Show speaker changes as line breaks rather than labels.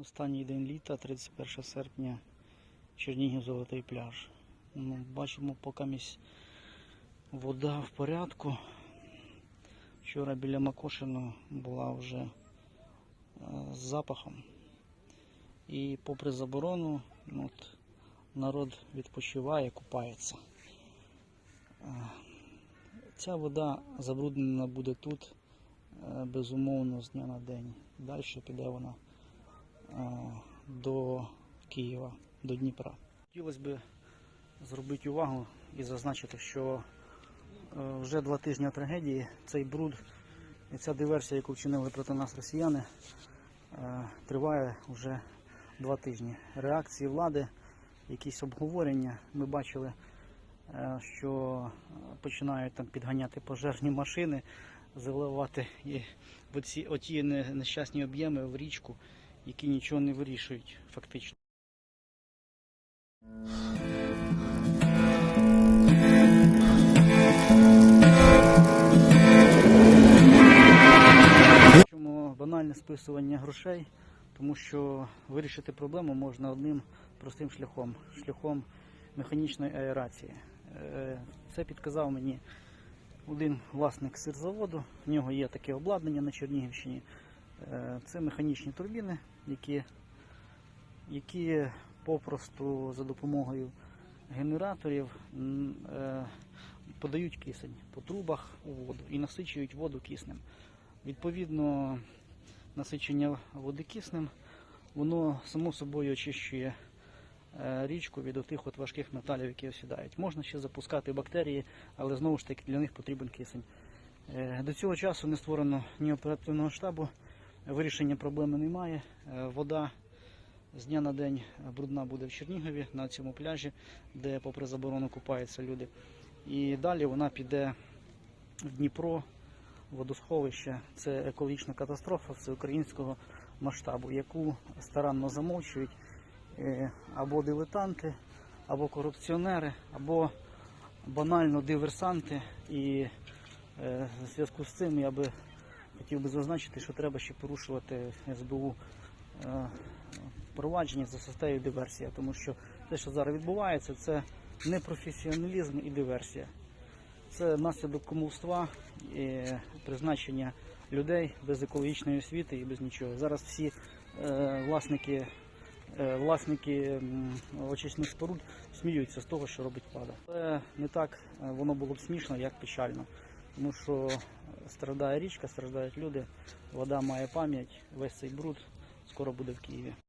Останній день літа, 31 серпня, Чернігів Золотий пляж. Ну, бачимо, поки місь вода в порядку. Вчора біля Макошино була вже е, з запахом. І попри заборону, ну, от, народ відпочиває, купається. Е, Ця вода забруднена буде тут, е, безумовно, з дня на день. Далі піде вона до Києва, до Дніпра. Хотілося б зробити увагу і зазначити, що е, вже два тижні трагедії цей бруд і ця диверсія, яку вчинили проти нас росіяни, е, триває вже два тижні. Реакції влади, якісь обговорення. Ми бачили, е, що починають там підганяти пожежні машини, заливати і оці, нещасні об'єми в річку, які нічого не вирішують фактично. Чому банальне списування грошей, тому що вирішити проблему можна одним простим шляхом шляхом механічної аерації. Е, Це підказав мені один власник сирзаводу. В нього є таке обладнання на Чернігівщині. Е, Це механічні турбіни, які, які попросту за допомогою генераторів е, подають кисень по трубах у воду і насичують воду киснем. Відповідно, насичення води киснем, воно само собою очищує е, річку від отих от важких металів, які осідають. Можна ще запускати бактерії, але знову ж таки для них потрібен кисень. Е, До цього часу не створено ні оперативного штабу, вирішення проблеми немає. Е, Вода з дня на день брудна буде в Чернігові на цьому пляжі, де попри заборону купаються люди. І далі вона піде в Дніпро, водосховище. Це екологічна катастрофа всеукраїнського масштабу, яку старанно замовчують е, або дилетанти, або корупціонери, або банально диверсанти. І е, в зв'язку з цим я би хотів би зазначити, що треба ще порушувати СБУ е, провадження за статтею диверсія, тому що те, що зараз відбувається, це непрофесіоналізм і диверсія. Це наслідок кумовства і призначення людей без екологічної освіти і без нічого. Зараз всі е, власники, е, власники очисних споруд сміються з того, що робить влада. Але не так е, воно було б смішно, як печально. Тому що страждає річка, страждають люди, вода має пам'ять, весь цей бруд скоро буде в Києві.